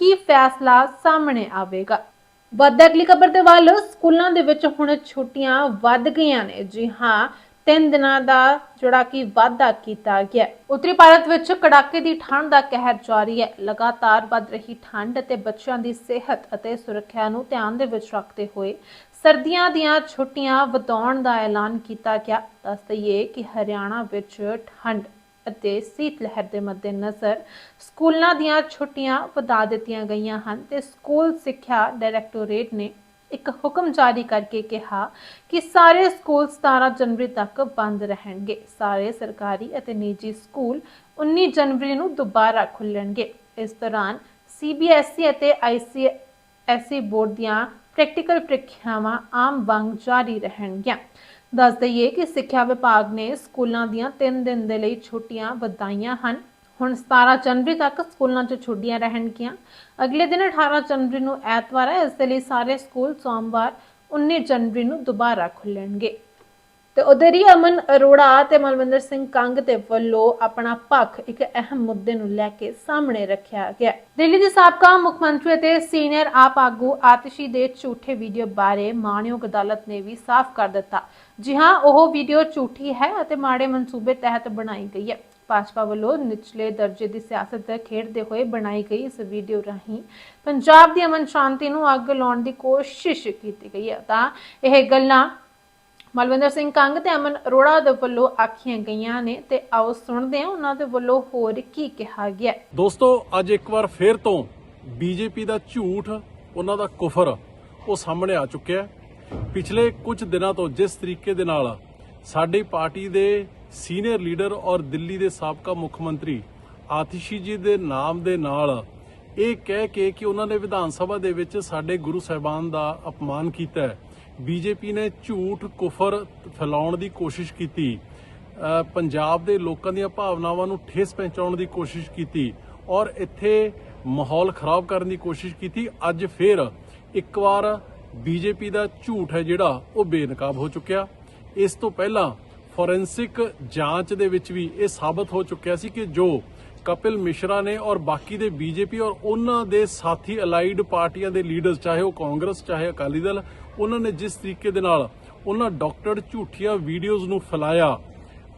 ਕੀ ਫੈਸਲਾ ਸਾਹਮਣੇ ਆਵੇਗਾ। ਵੱਧ ਅਗਲੀ ਖਬਰ ਦੇ ਵੱਲ, ਸਕੂਲਾਂ ਦੇ ਵਿੱਚ ਹੁਣ ਛੁੱਟੀਆਂ ਵੱਧ ਗਈਆਂ ਨੇ। ਜੀ ਹਾਂ ਤਿੰਨ ਦਿਨਾਂ ਦਾ ਜਿਹੜਾ ਕਿ ਵਾਧਾ ਕੀਤਾ ਗਿਆ ਉੱਤਰੀ ਭਾਰਤ ਵਿੱਚ ਕੜਾਕੇ ਦੀ ਠੰਡ ਦਾ ਕਹਿਰ ਜਾਰੀ ਹੈ। ਲਗਾਤਾਰ ਵੱਧ ਰਹੀ ਠੰਡ ਅਤੇ ਬੱਚਿਆਂ ਦੀ ਸਿਹਤ ਅਤੇ ਸੁਰੱਖਿਆ ਨੂੰ ਧਿਆਨ ਦੇ ਵਿੱਚ ਰੱਖਦੇ ਹੋਏ ਸਰਦੀਆਂ ਦੀਆਂ ਛੁੱਟੀਆਂ ਵਧਾਉਣ ਦਾ ਐਲਾਨ ਕੀਤਾ ਗਿਆ। ਦੱਸ ਦਈਏ ਕਿ ਹਰਿਆਣਾ ਵਿੱਚ ਠੰਡ ਅਤੇ ਸੀਤ ਲਹਿਰ ਦੇ ਮੱਦੇਨਜ਼ਰ ਸਕੂਲਾਂ ਦੀਆਂ ਛੁੱਟੀਆਂ ਵਧਾ ਦਿੱਤੀਆਂ ਗਈਆਂ ਹਨ ਤੇ ਸਕੂਲ ਸਿੱਖਿਆ ਡਾਇਰੈਕਟੋਰੇਟ ਨੇ ਇੱਕ ਹੁਕਮ ਜਾਰੀ ਕਰਕੇ ਕਿਹਾ ਕਿ ਸਾਰੇ ਸਕੂਲ 17 ਜਨਵਰੀ ਤੱਕ ਬੰਦ ਰਹਿਣਗੇ। ਸਾਰੇ ਸਰਕਾਰੀ ਅਤੇ ਨਿੱਜੀ ਸਕੂਲ 19 ਜਨਵਰੀ ਨੂੰ ਦੁਬਾਰਾ ਖੁੱਲਣਗੇ ਇਸ ਦੌਰਾਨ ਸੀਬੀਐਸਈ ਅਤੇ ਆਈਸੀਐਸਈ ਬੋਰਡ ਦੀਆਂ ਪ੍ਰੈਕਟੀਕਲ ਪ੍ਰੀਖਿਆਵਾਂ ਆਮ ਵਾਂਗ ਜਾਰੀ ਰਹਿਣਗੀਆਂ। ਦੱਸ ਦਈਏ ਕਿ ਸਿੱਖਿਆ ਵਿਭਾਗ ਨੇ ਸਕੂਲਾਂ ਦੀਆਂ 3 ਦਿਨ ਦੇ ਲਈ ਛੁੱਟੀਆਂ ਵਧਾਈਆਂ ਹਨ। ਹੁਣ 17 ਜਨਵਰੀ ਤੱਕ ਸਕੂਲਾਂ 'ਚ ਛੁੱਟੀਆਂ ਰਹਿਣਗੀਆਂ। ਅਗਲੇ ਦਿਨ 18 ਜਨਵਰੀ ਨੂੰ ਐਤਵਾਰ ਹੈ, ਇਸ ਦੇ ਲਈ ਸਾਰੇ ਸਕੂਲ ਸੋਮਵਾਰ 19 ਜਨਵਰੀ ਨੂੰ ਦੁਬਾਰਾ ਖੁੱਲਣਗੇ ਤੇ ਉਧਰ ਹੀ ਅਮਨ ਅਰੋੜਾ ਤੇ ਮਲਵਿੰਦਰ ਸਿੰਘ ਕੰਗ ਦੇ ਵੱਲੋਂ ਆਪਣਾ ਪੱਖ ਇੱਕ ਅਹਿਮ ਮੁੱਦੇ ਨੂੰ ਲੈ ਕੇ ਸਾਹਮਣੇ ਰੱਖਿਆ ਗਿਆ। ਦਿੱਲੀ ਦੇ ਸਾਬਕਾ ਮੁੱਖ ਮੰਤਰੀ ਅਤੇ ਸੀਨੀਅਰ ਆਪ ਆਗੂ ਆਤਿਸ਼ੀ ਦੇ ਝੂਠੇ ਵੀਡੀਓ ਬਾਰੇ ਮਾਣਯੋਗ ਅਦਾਲਤ ਨੇ ਵੀ ਸਾਫ਼ ਕਰ ਦਿੱਤਾ। ਜੀ ਹਾਂ, ਉਹ ਵੀਡੀਓ ਝੂਠੀ ਹੈ ਅਤੇ ਮਾੜੇ ਮਨਸੂਬੇ ਤਹਿਤ ਬਣਾਈ ਗਈ ਹੈ। ਭਾਜਪਾ ਵੱਲੋਂ ਨਿਚਲੇ ਦਰਜੇ ਦੀ ਸਿਆਸਤ ਖੇਡਦੇ ਹੋਏ ਬਣਾਈ ਗਈ ਇਸ ਵੀਡੀਓ ਰਾਹੀਂ ਪੰਜਾਬ ਦੀ ਅਮਨ ਸ਼ਾਂਤੀ ਨੂੰ ਅੱਗ ਲਾਉਣ ਦੀ ਕੋਸ਼ਿਸ਼ ਕੀਤੀ ਗਈ ਹੈ। ਤਾਂ ਇਹ ਗੱਲਾਂ ਮਲਵਿੰਦਰ ਸਿੰਘ ਕੰਗ ਤੇ ਅਮਨ ਅਰੋੜਾ ਦੇ ਵੱਲੋਂ ਆਖੀਆਂ ਗਈਆਂ ਨੇ ਤੇ ਆਓ ਸੁਣਦੇ ਹਾਂ ਉਹਨਾਂ ਦੇ ਵੱਲੋਂ ਹੋਰ ਕੀ ਕਿਹਾ ਗਿਆ ਦੋਸਤੋ, ਅੱਜ ਇੱਕ ਵਾਰ ਫੇਰ ਤੋਂ ਬੀਜੇਪੀ ਦਾ ਝੂਠ, ਉਹਨਾਂ ਦਾ ਕੁਫਰ ਉਹ ਸਾਹਮਣੇ ਆ ਚੁੱਕਿਆ ਪਿਛਲੇ ਕੁਝ ਦਿਨਾਂ ਤੋਂ ਜਿਸ ਤਰੀਕੇ ਦੇ ਨਾਲ ਸਾਡੀ ਪਾਰਟੀ ਦੇ ਸੀਨੀਅਰ ਲੀਡਰ ਔਰ ਦਿੱਲੀ ਦੇ ਸਾਬਕਾ ਮੁੱਖ ਮੰਤਰੀ ਆਤਿਸ਼ੀ ਜੀ ਦੇ ਨਾਮ ਦੇ ਨਾਲ ਇਹ ਕਹਿ ਕੇ ਕਿ ਉਹਨਾਂ ਨੇ ਵਿਧਾਨ ਸਭਾ ਦੇ ਵਿੱਚ ਸਾਡੇ ਗੁਰੂ ਸਾਹਿਬਾਨ ਦਾ ਅਪਮਾਨ ਕੀਤਾ ਹੈ। ਬੀਜੇਪੀ ਨੇ ਝੂਠ ਕੁਫਰ ਫੈਲਾਉਣ ਦੀ ਕੋਸ਼ਿਸ਼ ਕੀਤੀ। ਪੰਜਾਬ ਦੇ ਲੋਕਾਂ ਦੀਆਂ ਭਾਵਨਾਵਾਂ ਨੂੰ ਠੇਸ ਪਹੁੰਚਾਉਣ ਦੀ ਕੋਸ਼ਿਸ਼ ਕੀਤੀ ਔਰ ਇੱਥੇ ਮਾਹੌਲ ਖਰਾਬ ਕਰਨ ਦੀ ਕੋਸ਼ਿਸ਼ ਕੀਤੀ। ਅੱਜ ਫੇਰ ਇੱਕ ਵਾਰ ਬੀਜੇਪੀ ਦਾ ਝੂਠ ਹੈ ਜਿਹੜਾ ਉਹ ਬੇਨਕਾਬ ਹੋ ਚੁੱਕਿਆ। ਇਸ ਤੋਂ ਪਹਿਲਾਂ ਫੋਰੈਂਸਿਕ ਜਾਂਚ ਦੇ ਵਿੱਚ ਵੀ ਇਹ ਸਾਬਤ ਹੋ ਚੁੱਕਿਆ ਸੀ ਕਿ ਜੋ ਕਪਿਲ ਮਿਸ਼ਰਾ ਨੇ ਔਰ ਬਾਕੀ ਦੇ ਬੀਜੇਪੀ ਔਰ ਉਹਨਾਂ ਦੇ ਸਾਥੀ ਅਲਾਈਡ ਪਾਰਟੀਆਂ ਦੇ ਲੀਡਰਸ, ਚਾਹੇ ਉਹ ਕਾਂਗਰਸ, ਚਾਹੇ ਅਕਾਲੀ ਦਲ, ਉਹਨਾਂ ਨੇ ਜਿਸ ਤਰੀਕੇ ਦੇ ਨਾਲ ਉਹਨਾਂ ਡਾਕਟਰਡ ਝੂਠੀਆਂ ਵੀਡੀਓਜ਼ ਨੂੰ ਫੈਲਾਇਆ,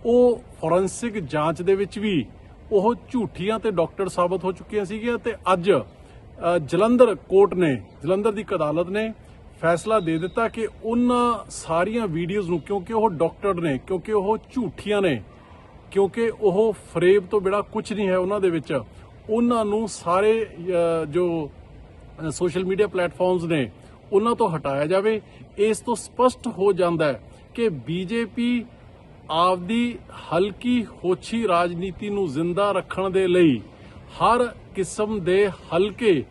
ਉਹ ਫੋਰੈਂਸਿਕ ਜਾਂਚ ਦੇ ਵਿੱਚ ਵੀ ਉਹ ਝੂਠੀਆਂ ਤੇ ਡਾਕਟਰ ਸਾਬਤ ਹੋ ਚੁੱਕੀਆਂ ਸੀਗੀਆਂ ਤੇ ਅੱਜ ਜਲੰਧਰ ਕੋਰਟ ਨੇ, ਜਲੰਧਰ ਦੀ ਇੱਕ ਅਦਾਲਤ ਨੇ ਫੈਸਲਾ ਦੇ ਦਿੱਤਾ ਕਿ ਉਹਨਾਂ ਸਾਰੀਆਂ ਵੀਡੀਓਜ਼ ਨੂੰ ਕਿਉਂਕਿ ਉਹ ਡਾਕਟਰ ਨੇ, ਕਿਉਂਕਿ ਉਹ ਝੂਠੀਆਂ ਨੇ, ਕਿਉਂਕਿ ਉਹ ਫਰੇਬ ਤੋਂ ਬਿਨਾ ਕੁਝ ਨਹੀਂ ਹੈ ਉਹਨਾਂ ਦੇ ਵਿੱਚ, ਉਹਨਾਂ ਨੂੰ ਸਾਰੇ ਜੋ ਸੋਸ਼ਲ ਮੀਡੀਆ ਪਲੇਟਫਾਰਮਸ ਨੇ, ਉਹਨਾਂ ਤੋਂ ਹਟਾਇਆ ਜਾਵੇ। ਇਸ ਤੋਂ ਸਪਸ਼ਟ ਹੋ ਜਾਂਦਾ ਹੈ ਕਿ ਬੀਜੇਪੀ ਆਪਦੀ ਹਲਕੀ ਹੋਛੀ ਰਾਜਨੀਤੀ ਨੂੰ ਜ਼ਿੰਦਾ ਰੱਖਣ ਦੇ ਲਈ ਹਰ ਕਿਸਮ ਦੇ ਹਲਕੇ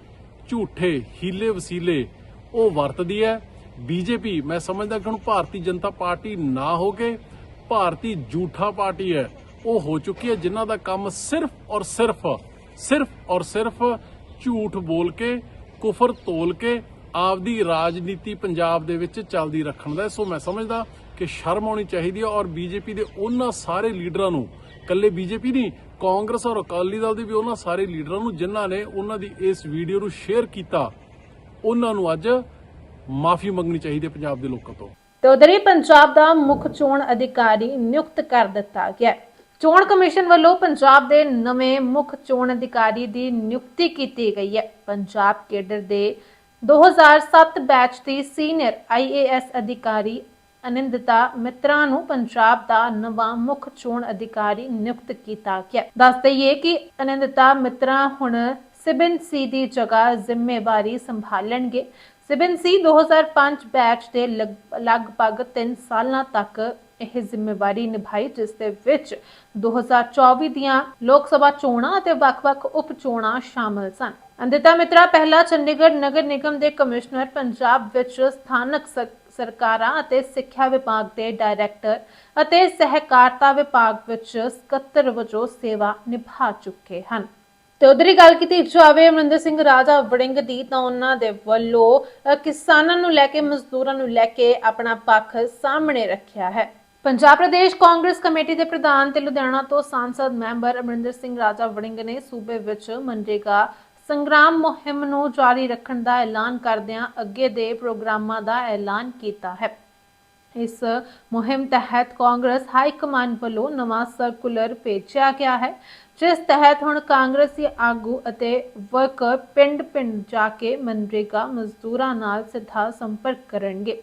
ਝੂਠੇ, ਹੀਲੇ ਵਸੀਲੇ ਉਹ ਵਰਤਦੀ ਹੈ। ਬੀਜੇਪੀ, ਮੈਂ ਸਮਝਦਾ ਕਿ ਹੁਣ ਭਾਰਤੀ ਜਨਤਾ ਪਾਰਟੀ ਨਾ ਹੋ ਕੇ ਭਾਰਤੀ ਝੂਠਾ ਪਾਰਟੀ ਹੈ। ਉਹ ਹੋ ਚੁੱਕੀ ਹੈ ਜਿਨ੍ਹਾਂ ਦਾ ਕੰਮ ਸਿਰਫ ਔਰ ਸਿਰਫ ਸਿਰਫ ਔਰ ਸਿਰਫ ਝੂਠ ਬੋਲ ਕੇ, ਕੁਫਰ ਤੋਲ ਕੇ ਆਪਦੀ ਰਾਜਨੀਤੀ ਪੰਜਾਬ ਦੇ ਵਿੱਚ ਚੱਲਦੀ ਰੱਖਣ ਦਾ ਸੋ ਮੈਂ ਸਮਝਦਾ ਕਿ ਸ਼ਰਮ ਆਉਣੀ ਚਾਹੀਦੀ ਹੈ ਔਰ ਬੀਜੇਪੀ ਦੇ ਉਹਨਾਂ ਸਾਰੇ ਲੀਡਰਾਂ ਨੂੰ ਕੱਲੇ ਬੀਜੇਪੀ ਨਹੀਂ, ਕਾਂਗਰਸ ਔਰ ਅਕਾਲੀ ਦਲ ਦੇ ਵੀ ਉਹਨਾਂ ਸਾਰੇ ਲੀਡਰਾਂ ਨੂੰ, ਜਿਨ੍ਹਾਂ ਨੇ ਉਹਨਾਂ ਦੀ ਇਸ ਵੀਡੀਓ ਨੂੰ ਸ਼ੇਅਰ ਕੀਤਾ ਉਹਨਾਂ ਨੂੰ ਅੱਜ ਮਾਫੀ ਮੰਗਣੀ ਚਾਹੀਦੀ ਹੈ ਪੰਜਾਬ ਦੇ ਲੋਕਾਂ ਤੋਂ। ਤੇ ਉਧਰ ਹੀ ਪੰਜਾਬ ਦਾ ਮੁੱਖ ਚੋਣ ਅਧਿਕਾਰੀ ਨਿਯੁਕਤ ਕਰ ਦਿੱਤਾ ਗਿਆ ਚੋਣ ਕਮਿਸ਼ਨ ਵੱਲੋਂ ਪੰਜਾਬ ਦੇ ਨਵੇਂ ਮੁੱਖ ਚੋਣ ਅਧਿਕਾਰੀ ਦੀ ਨਿਯੁਕਤੀ ਕੀਤੀ ਗਈ ਹੈ। ਪੰਜਾਬ ਕੇਡਰ ਦੇ 2007 ਬੈਚ ਦੀ ਸੀਨੀਅਰ ਆਈਏਐਸ ਅਧਿਕਾਰੀ ਅਨੰਦਤਾ ਮਿੱਤਰਾ ਨੂੰ ਪੰਜਾਬ ਦਾ ਨਵਾਂ ਮੁੱਖ ਚੋਣ ਅਧਿਕਾਰੀ ਨਿਯੁਕਤ ਕੀਤਾ ਗਿਆ ਦੱਸ ਦਈਏ ਕਿ ਅਨੰਦਤਾ ਮਿੱਤਰਾ ਹੁਣ ਸਿਬਨ ਸੀ ਦੀ ਜਗ੍ਹਾ ਜ਼ਿੰਮੇਵਾਰੀ ਸੰਭਾਲਣਗੇ। ਸਿਬਨ ਸੀ 2005 ਬੈਚ ਦੇ ਲਗਭਗ 3 ਸਾਲਾਂ ਤੱਕ ਇਹ ਜ਼ਿੰਮੇਵਾਰੀ ਨਿਭਾਈ, ਜਿਸ ਦੇ ਵਿੱਚ 2024 ਦੀਆਂ ਲੋਕ ਸਭਾ ਚੋਣਾਂ ਅਤੇ ਵੱਖ-ਵੱਖ ਉਪ ਚੋਣਾਂ ਸ਼ਾਮਲ ਸਨ। ਅੰਦਿਤਾ ਮਿਤਰਾ ਪਹਿਲਾ ਚੰਡੀਗੜ੍ਹ ਨਗਰ ਨਿਗਮ ਦੇ ਕਮਿਸ਼ਨਰ, ਪੰਜਾਬ ਵਿੱਚ ਸਥਾਨਕ ਸਰਕਾਰਾਂ ਅਤੇ ਸਿੱਖਿਆ ਵਿਭਾਗ ਦੇ ਡਾਇਰੈਕਟਰ ਅਤੇ ਸਹਿਕਾਰਤਾ ਵਿਭਾਗ ਵਿੱਚ ਸਕੱਤਰ ਵਜੋਂ ਸੇਵਾ ਨਿਭਾ ਚੁੱਕੇ ਹਨ। ਤੇ ਉਧਰ ਹੀ ਗੱਲ ਕੀਤੀ ਜਾਵੇ ਅਮਰਿੰਦਰ ਸਿੰਘ ਰਾਜਾ ਵੜਿੰਗ ਦੀ, ਤਾਂ ਉਹਨਾਂ ਦੇ ਵੱਲੋਂ ਕਿਸਾਨਾਂ ਨੂੰ ਲੈ ਕੇ, ਮਜ਼ਦੂਰਾਂ ਨੂੰ ਲੈ ਕੇ ਆਪਣਾ ਪੱਖ ਸਾਹਮਣੇ ਰੱਖਿਆ ਹੈ। ਪੰਜਾਬ ਪ੍ਰਦੇਸ਼ ਕਾਂਗਰਸ ਕਮੇਟੀ ਦੇ ਪ੍ਰਧਾਨ ਤੇ ਲੁਧਿਆਣਾ ਤੋਂ ਸਾਂਸਦ ਮੈਂਬਰ ਅਮਰਿੰਦਰ ਸਿੰਘ ਰਾਜਾ ਵੜਿੰਗ ਨੇ ਸੂਬੇ ਵਿੱਚ ਮਨਰੇਗਾ ਸੰਗਰਾਮ ਮੁਹਿੰਮ ਨੂੰ ਜਾਰੀ ਰੱਖਣ ਦਾ ਐਲਾਨ ਕਰਦਿਆਂ ਅੱਗੇ ਦੇ ਪ੍ਰੋਗਰਾਮਾਂ ਦਾ ਐਲਾਨ ਕੀਤਾ ਹੈ। ਇਸ ਮੁਹਿੰਮ ਤਹਿਤ ਕਾਂਗਰਸ ਹਾਈ ਕਮਾਂਡ ਵੱਲੋਂ ਨਵਾਂ ਸਰਕੂਲਰ ਭੇਜਿਆ ਗਿਆ ਹੈ, ਜਿਸ ਤਹਿਤ ਹੁਣ ਕਾਂਗਰਸੀ ਆਗੂ ਅਤੇ ਵਰਕਰ ਪਿੰਡ-ਪਿੰਡ ਜਾ ਕੇ ਮਨਰੇਗਾ ਮਜ਼ਦੂਰਾਂ ਨਾਲ ਸਿੱਧਾ ਸੰਪਰਕ ਕਰਨਗੇ।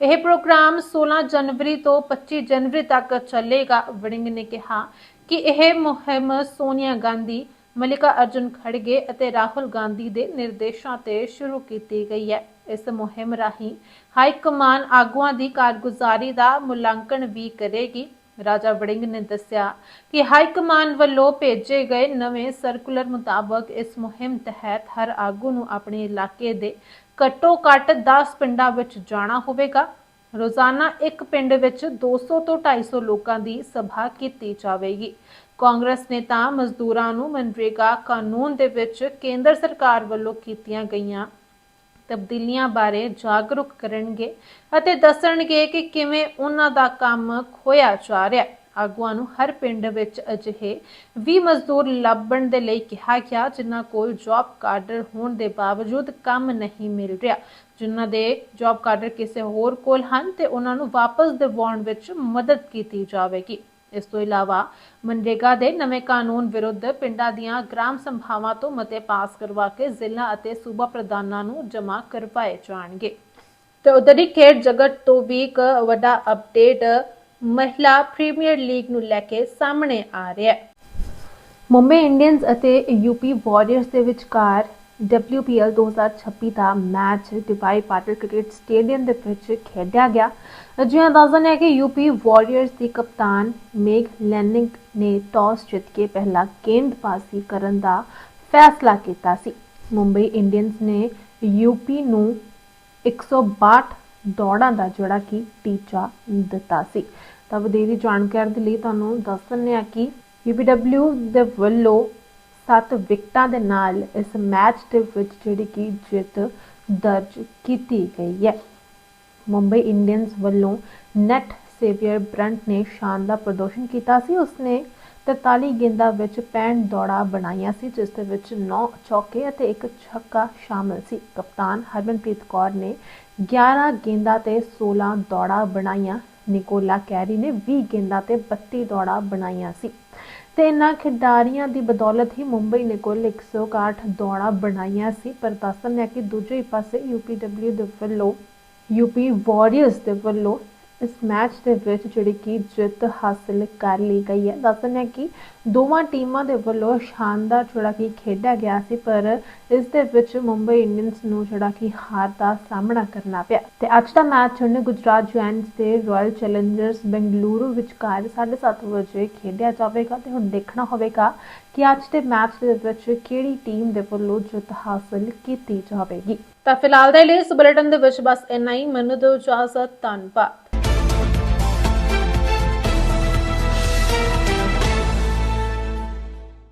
ਇਹ ਪ੍ਰੋਗਰਾਮ 16 ਜਨਵਰੀ ਤੋਂ 25 ਜਨਵਰੀ ਤੱਕ ਚੱਲੇਗਾ। ਵੜਿੰਗ ਨੇ ਕਿਹਾ ਕਿ ਇਹ ਮੁਹਿੰਮ ਸੋਨੀਆ ਗਾਂਧੀ ਮਲਿਕਾ ਅਰਜੁਨ ਖੜਗੇ ਅਤੇ ਰਾਹੁਲ ਗਾਂਧੀ ਦੇ ਨਿਰਦੇਸ਼ਾਂ ਤੇ ਸ਼ੁਰੂ ਕੀਤੀ ਗਈ ਹੈ। ਇਸ ਮੁਹਿੰਮ ਰਾਹੀਂ ਹਾਈ ਕਮਾਨ ਆਗੂਆਂ ਦੀ ਕਾਰਗੁਜ਼ਾਰੀ ਦਾ ਮੁਲਾਂਕਣ ਵੀ ਕਰੇਗੀ। ਰਾਜਾ ਵੜਿੰਗ ਨੇ ਦੱਸਿਆ ਕਿ ਹਾਈ ਕਮਾਨ ਵੱਲੋਂ ਭੇਜੇ ਗਏ ਨਵੇਂ ਸਰਕੂਲਰ ਮੁਤਾਬਕ ਇਸ ਮੁਹਿੰਮ ਤਹਿਤ ਹਰ ਆਗੂ ਨੂੰ ਆਪਣੇ ਇਲਾਕੇ ਦੇ ਘੱਟੋ ਘੱਟ 10 ਪਿੰਡਾਂ ਵਿੱਚ ਜਾਣਾ ਹੋਵੇਗਾ। ਰੋਜ਼ਾਨਾ ਇੱਕ ਪਿੰਡ ਵਿੱਚ 200 ਤੋਂ 250 ਲੋਕਾਂ ਦੀ ਸਭਾ ਕੀਤੀ ਜਾਵੇਗੀ। ਕਾਂਗਰਸ ਨੇ ਤਾਂ ਮਜ਼ਦੂਰਾਂ ਨੂੰ ਮਨਰੇਗਾ ਕਾਨੂੰਨ ਦੇ ਵਿੱਚ ਕੇਂਦਰ ਸਰਕਾਰ ਵੱਲੋਂ ਕੀਤੀਆਂ ਗਈਆਂ ਤਬਦੀਲੀਆਂ ਬਾਰੇ ਜਾਗਰੂਕ ਕਰਨਗੇ ਅਤੇ ਦੱਸਣਗੇ ਕਿ ਕਿਵੇਂ ਉਹਨਾਂ ਦਾ ਕੰਮ ਖੋਇਆ ਜਾ ਰਿਹਾ ਹੈ। ਆਗੂਆਂ ਨੂੰ ਹਰ ਪਿੰਡ ਵਿੱਚ ਅਜਿਹੇ 20 ਮਜ਼ਦੂਰ ਲੱਭਣ ਦੇ ਲਈ ਕਿਹਾ ਗਿਆ, ਜਿਨ੍ਹਾਂ ਕੋਲ ਜੌਬ ਕਾਰਡਰ ਹੋਣ ਦੇ ਬਾਵਜੂਦ ਕੰਮ ਨਹੀਂ ਮਿਲ ਰਿਹਾ। ਜਿਨ੍ਹਾਂ ਦੇ ਜੌਬ ਕਾਰਡਰ ਕਿਸੇ ਹੋਰ ਕੋਲ ਹਨ ਤੇ ਉਹਨਾਂ ਨੂੰ ਵਾਪਸ ਦਿਵਾਉਣ ਵਿੱਚ ਮਦਦ ਕੀਤੀ ਜਾਵੇਗੀ। ਇਸ ਤੋਂ ਇਲਾਵਾ ਮਨਰੇਗਾ ਦੇ ਨਵੇਂ ਕਾਨੂੰਨ ਵਿਰੁੱਧ ਪਿੰਡਾਂ ਦੀਆਂ ਗ੍ਰਾਮ ਸੰਭਾਵਾਂ ਤੋਂ ਮਤੇ ਪਾਸ ਕਰਵਾ ਕੇ ਜ਼ਿਲ੍ਹਾ ਅਤੇ ਸੂਬਾ ਪ੍ਰਧਾਨਾਂ ਨੂੰ ਜਮ੍ਹਾਂ ਕਰਵਾਏ ਜਾਣਗੇ। ਤੇ ਉਧਰ ਹੀ ਖੇਡ ਜਗਤ ਤੋਂ ਵੀ ਇੱਕ ਵੱਡਾ ਅਪਡੇਟ ਮਹਿਲਾ ਪ੍ਰੀਮੀਅਰ ਲੀਗ ਨੂੰ ਲੈ ਕੇ ਸਾਹਮਣੇ ਆ ਰਿਹਾ ਹੈ। ਮੁੰਬਈ ਇੰਡੀਅਨਸ ਅਤੇ ਯੂਪੀ ਵਾਰੀਅਰਸ ਦੇ ਵਿਚਕਾਰ WPL 2026 ਦਾ match D Y Patil cricket stadium ਦੇ ਵਿੱਚ ਖੇਡਿਆ ਗਿਆ। ਅਜਿਹਾ ਦੱਸਣ ਹੈ ਕਿ ਯੂਪੀ ਵਾਰੀਅਰਸ ਦੀ ਕਪਤਾਨ ਮੇਗ ਲੈਨਿੰਗ ਨੇ ਟਾਸ ਜਿੱਤ ਕੇ ਪਹਿਲਾਂ ਗੇਂਦਬਾਜ਼ੀ ਕਰਨ ਦਾ ਫੈਸਲਾ ਕੀਤਾ ਸੀ। ਮੁੰਬਈ ਇੰਡੀਅਨਸ ਨੇ ਯੂਪੀ ਨੂੰ 162 ਦੌੜਾਂ ਦਾ ਜਿਹੜਾ ਕਿ ਟੀਚਾ ਦਿੱਤਾ ਸੀ। ਤਾਂ ਵਧੇਰੀ ਜਾਣਕਾਰੀ ਦੇ ਲਈ ਤੁਹਾਨੂੰ ਦੱਸ ਦਿੰਦੇ ਹਾਂ ਕਿ UPW ਦੇ ਵੱਲੋਂ 7 ਵਿਕਟਾਂ ਦੇ ਨਾਲ ਇਸ ਮੈਚ ਦੇ ਵਿੱਚ ਜਿਹੜੀ ਕਿ ਜਿੱਤ ਦਰਜ ਕੀਤੀ ਗਈ ਹੈ। ਮੁੰਬਈ ਇੰਡੀਅਨਸ ਵੱਲੋਂ ਨੈਟ ਸੇਵੀਅਰ ਬ੍ਰੰਟ ਨੇ ਸ਼ਾਨਦਾਰ ਪ੍ਰਦਰਸ਼ਨ ਕੀਤਾ ਸੀ। ਉਸਨੇ 43 ਗੇਂਦਾਂ ਵਿੱਚ 65 ਦੌੜਾਂ ਬਣਾਈਆਂ ਸੀ, ਜਿਸ ਦੇ ਵਿੱਚ 9 ਚੌਕੇ ਅਤੇ ਇੱਕ ਛੱਕਾ ਸ਼ਾਮਲ ਸੀ। ਕਪਤਾਨ ਹਰਮਨਪ੍ਰੀਤ ਕੌਰ ਨੇ 11 ਗੇਂਦਾਂ ਤੇ 16 ਦੌੜਾਂ ਬਣਾਈਆਂ। ਨਿਕੋਲਾ ਕੈਰੀ ਨੇ 20 ਗੇਂਦਾਂ ਤੇ 32 ਦੌੜਾਂ ਬਣਾਈਆਂ ਸੀ। ਤੇ ਇਨ੍ਹਾਂ ਖਿਡਾਰੀਆਂ ਦੀ ਬਦੌਲਤ ਹੀ ਮੁੰਬਈ ਨੇ ਕੁੱਲ 161 ਦੌੜਾਂ ਬਣਾਈਆਂ ਸੀ, ਪਰ ਦੱਸਣ ਹੈ ਕਿ ਦੂਜੇ ਹੀ ਪਾਸੇ UPW ਦੇ ਵੱਲੋਂ, ਯੂਪੀ ਵਾਰੀਅਰਸ ਦੇ ਵੱਲੋਂ ਇਸ ਮੈਚ ਦੇ ਵਿੱਚ ਜਿਹੜੀ ਕਿ ਜਿੱਤ ਹਾਸਲ ਕਰ ਲਈ ਗਈ ਹੈ। ਦੱਸਣ ਹੈ ਕਿ ਦੋਵਾਂ ਟੀਮਾਂ ਦੇ ਵੱਲੋਂ ਸ਼ਾਨਦਾਰ ਜਿਹੜਾ ਕਿ ਖੇਡਿਆ ਗਿਆ ਸੀ, ਪਰ ਇਸ ਦੇ ਵਿੱਚ ਮੁੰਬਈ ਇੰਡੀਅਨਸ ਨੂੰ ਜਿਹੜਾ ਕਿ ਹਾਰ ਦਾ ਸਾਹਮਣਾ ਕਰਨਾ ਪਿਆ। ਤੇ ਅੱਜ ਦਾ ਮੈਚ ਹੁਣ ਗੁਜਰਾਤ ਜਾਇੰਟਸ ਤੇ ਰਾਇਲ ਚੈਲੰਜਰਸ ਬੰਗਲੁਰੂ ਵਿਚਕਾਰ 7:30 ਵਜੇ ਖੇਡਿਆ ਜਾਵੇਗਾ। ਤੇ ਹੁਣ ਦੇਖਣਾ ਹੋਵੇਗਾ ਕਿ ਅੱਜ ਦੇ ਮੈਚ ਦੇ ਵਿੱਚ ਕਿਹੜੀ ਟੀਮ ਦੇ ਵੱਲੋਂ ਜਿੱਤ ਹਾਸਲ ਕੀਤੀ ਜਾਵੇਗੀ। ਤਾਂ ਫਿਲਹਾਲ ਦੇ ਲਈ ਇਸ ਬੁਲੇਟਿਨ ਦੇ ਵਿੱਚ ਬਸ ਇੰਨਾ ਹੀ। ਮੈਨੂੰ ਦਿਓ ਇਜਾਜ਼ਤ ਧੰਨਵਾਦ।